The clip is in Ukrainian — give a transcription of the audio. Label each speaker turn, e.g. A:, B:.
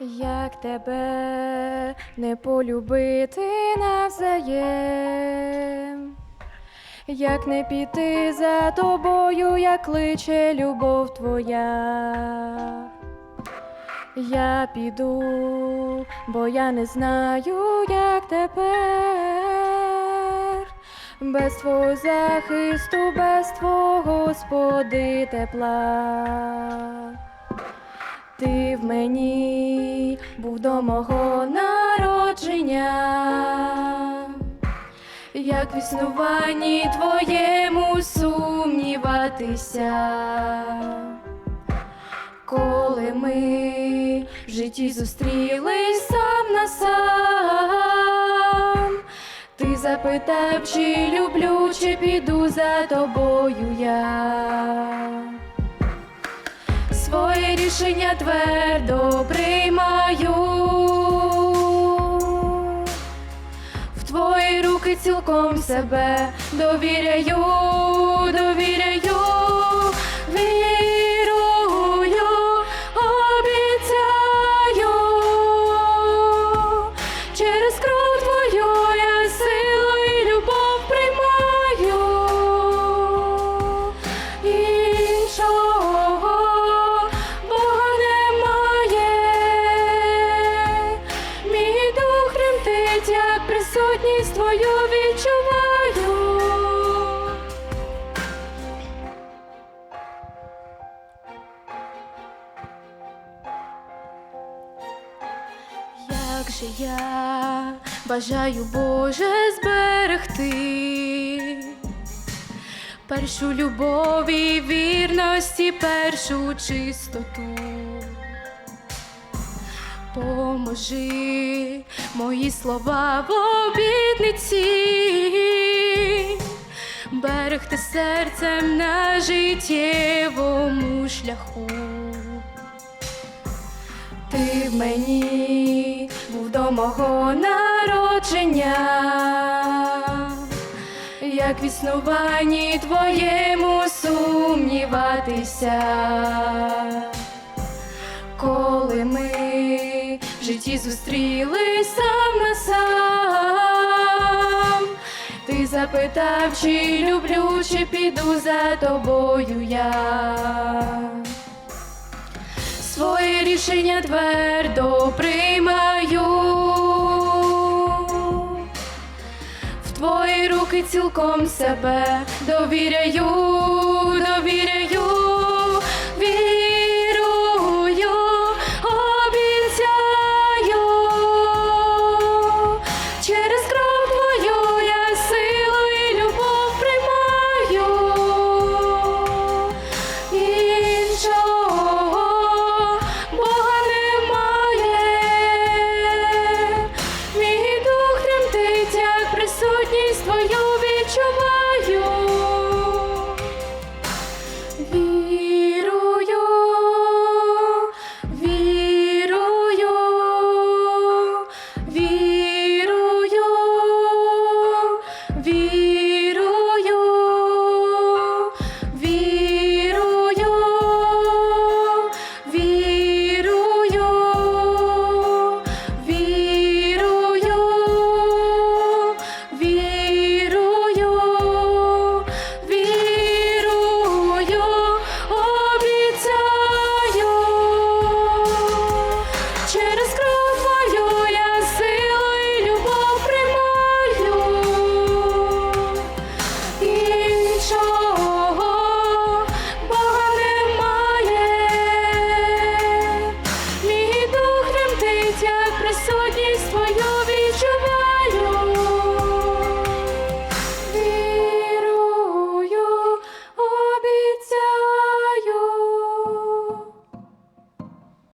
A: Як тебе не полюбити навзаєм, як не піти за тобою, як кличе любов твоя. Я піду, бо я не знаю, як тепер. Без твого захисту, без твого Господи тепла. Ти в мені був до мого народження, як в існуванні твоєму сумніватися, коли ми в житті зустрілись сам на сам, ти запитав, чи люблю, чи піду за тобою я. Своє рішення твердо приймаю. В твої руки цілком себе довіряю, довіряю, як присутність твою відчуваю. Як же я бажаю Боже зберегти першу любов і вірності, першу чистоту. Поможи мої слова в обітниці, берегти серцем на життєвому шляху. Ти в мені був до мого народження, як в існуванні твоєму сумніватися, коли ми житті зустрілись сам на сам, ти запитав, чи люблю, чи піду за тобою я. Своє рішення твердо приймаю. В твої руки цілком себе довіряю, довіряю,